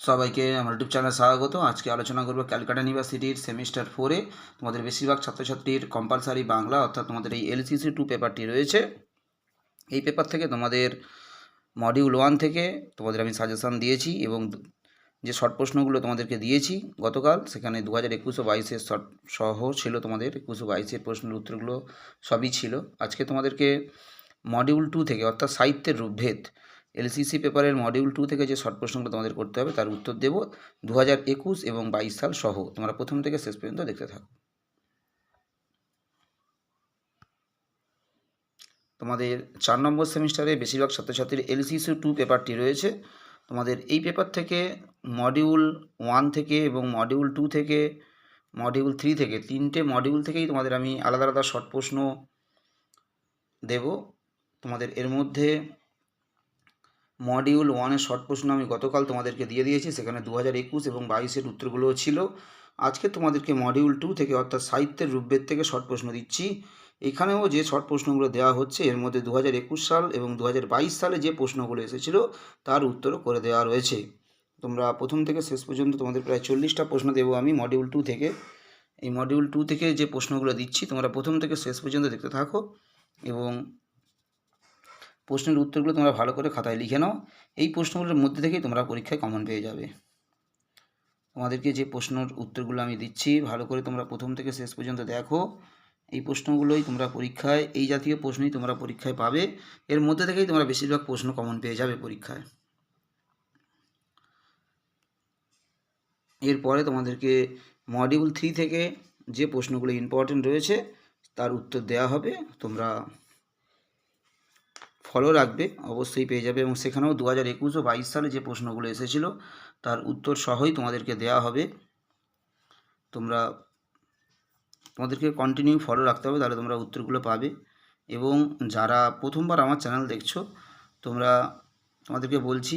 সবাইকে আমার ইউটিউব চ্যানেলে স্বাগত। আজকে আলোচনা করব ক্যালকাটা ইউনিভার্সিটির সেমিস্টার ফোরে তোমাদের বেশিরভাগ ছাত্রছাত্রীর কম্পালসারি বাংলা, অর্থাৎ তোমাদের এই এলসিসি টু পেপারটি রয়েছে। এই পেপার থেকে তোমাদের মডিউল ওয়ান থেকে তোমাদের আমি সাজেশান দিয়েছি এবং যে শর্ট প্রশ্নগুলো তোমাদেরকে দিয়েছি গতকাল, সেখানে দু হাজার একুশো বাইশের শর্ট সহ ছিল তোমাদের, একুশো বাইশের প্রশ্নের উত্তরগুলো সবই ছিল। আজকে তোমাদেরকে মডিউল টু থেকে, অর্থাৎ সাহিত্যের রূপভেদ এলসিসি পেপারের মডিউল টু থেকে যে শর্ট প্রশ্নগুলো তোমাদের করতে হবে, তার উত্তর দেব দু হাজার একুশ এবং বাইশ সাল সহ। তোমরা প্রথম থেকে শেষ পর্যন্ত দেখতে থাকো। তোমাদের চার নম্বর সেমিস্টারে বেশিরভাগ ছাত্রছাত্রীর এলসিসি টু পেপারটি রয়েছে। তোমাদের এই পেপার থেকে মডিউল ওয়ান থেকে এবং মডিউল টু থেকে মডিউল থ্রি থেকে, তিনটে মডিউল থেকেই তোমাদের আমি আলাদা আলাদা শর্ট প্রশ্ন দেব। তোমাদের এর মধ্যে মডিউল ওয়ানের শর্ট প্রশ্ন আমি গতকাল তোমাদেরকে দিয়ে দিয়েছি, সেখানে দু হাজার একুশ এবং বাইশের উত্তরগুলোও ছিল। আজকে তোমাদেরকে মডিউল টু থেকে অর্থাৎ সাহিত্যের রূপভেদ থেকে শর্ট প্রশ্ন দিচ্ছি। এখানেও যে শর্ট প্রশ্নগুলো দেওয়া হচ্ছে, এর মধ্যে দু হাজার একুশ সাল এবং দু হাজার বাইশ সালে যে প্রশ্নগুলো এসেছিল, তার উত্তরও করে দেওয়া রয়েছে। তোমরা প্রথম থেকে শেষ পর্যন্ত তোমাদের প্রায় চল্লিশটা প্রশ্ন দেবো আমি মডিউল টু থেকে। এই মডিউল টু থেকে যে প্রশ্নগুলো দিচ্ছি, তোমরা প্রথম থেকে শেষ পর্যন্ত দেখতে থাকো এবং প্রশ্নের উত্তরগুলো তোমরা ভালো করে খাতায় লিখে নাও। এই প্রশ্নগুলোর মধ্যে থেকেই তোমরা পরীক্ষায় কমন পেয়ে যাবে। তোমাদেরকে যে প্রশ্নের উত্তরগুলো আমি দিচ্ছি, ভালো করে তোমরা প্রথম থেকে শেষ পর্যন্ত দেখো। এই প্রশ্নগুলোই তোমরা পরীক্ষায়, এই জাতীয় প্রশ্নই তোমরা পরীক্ষায় পাবে। এর মধ্যে থেকেই তোমরা বেশিরভাগ প্রশ্ন কমন পেয়ে যাবে পরীক্ষায়। এরপরে তোমাদেরকে মডিউল থ্রি থেকে যে প্রশ্নগুলো ইম্পর্টেন্ট রয়েছে, তার উত্তর দেওয়া হবে। তোমরা ফলো রাখবে, অবশ্যই পেয়ে যাবে এবং সেখানেও দু হাজার একুশ ও বাইশ সালে যে প্রশ্নগুলো এসেছিল তার উত্তর সহই তোমাদেরকে দেওয়া হবে। তোমরা তোমাদেরকে কন্টিনিউ ফলো রাখতে হবে, তাহলে তোমরা উত্তরগুলো পাবে এবং যারা প্রথমবার আমার চ্যানেল দেখছ, তোমরা তোমাদেরকে বলছি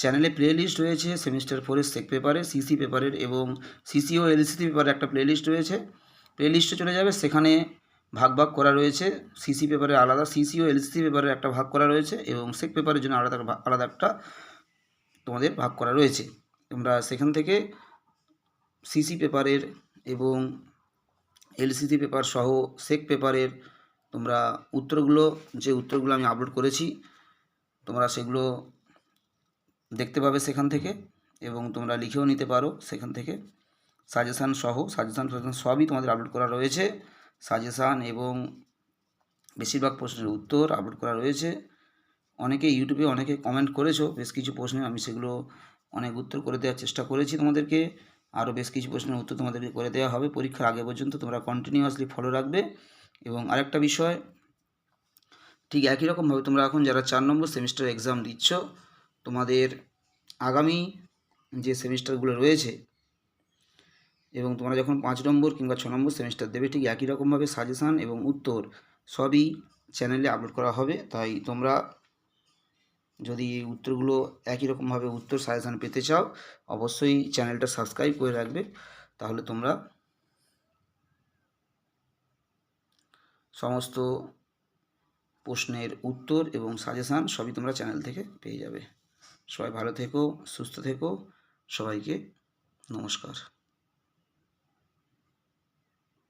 চ্যানেলে প্লে লিস্ট রয়েছে সেমিস্টার ফোরের সেক পেপারে সিসি পেপারের এবং সিসি ও এলসিসি পেপারের একটা প্লে লিস্ট রয়েছে। প্লে লিস্টে চলে যাবে, সেখানে ভাগ ভাগ করা রয়েছে। সিসি পেপারে আলাদা সিসি ও এলসিসি পেপারে একটা ভাগ করা রয়েছে এবং সেক পেপারের জন্য আলাদা আলাদা একটা তোমাদের ভাগ করা রয়েছে। তোমরা সেখান থেকে সিসি পেপারের এবং এলসিসি পেপার সহ সেক পেপারের তোমরা উত্তরগুলো, যে উত্তরগুলো আমি আপলোড করেছি, তোমরা সেগুলো দেখতে পাবে সেখান থেকে এবং তোমরা লিখেও নিতে পারো সেখান থেকে। সাজেশান সহ সাজেশান সাজেশান সবই তোমাদের আপলোড করা রয়েছে। সাজেশান এবং বেশিরভাগ প্রশ্নের উত্তর আপলোড করা রয়েছে। অনেকে ইউটিউবে অনেকে কমেন্ট করেছ, বেশ কিছু প্রশ্নে আমি সেগুলো অনেক উত্তর করে দেওয়ার চেষ্টা করেছি তোমাদেরকে। আরও বেশ কিছু প্রশ্নের উত্তর তোমাদেরকে করে দেওয়া হবে। পরীক্ষার আগে পর্যন্ত তোমরা কন্টিনিউয়াসলি ফলো রাখবে। এবং আরেকটা বিষয়, ঠিক একই রকমভাবে তোমরা এখন যারা চার নম্বর সেমিস্টার এক্সাম দিচ্ছ, তোমাদের আগামী যে সেমিস্টারগুলো রয়েছে এবং তোমরা যখন পাঁচ নম্বর কিংবা ছ নম্বর সেমিস্টার দেবে, ঠিক একই রকমভাবে সাজেশান এবং উত্তর সবই চ্যানেলে আপলোড করা হবে। তাই তোমরা যদি উত্তরগুলো একই রকমভাবে উত্তর সাজেশান পেতে চাও, অবশ্যই চ্যানেলটা সাবস্ক্রাইব করে রাখবে। তাহলে তোমরা সমস্ত প্রশ্নের উত্তর এবং সাজেশান সবই তোমরা চ্যানেল থেকে পেয়ে যাবে। সবাই ভালো থেকো, সুস্থ থেকো, সবাইকে নমস্কার।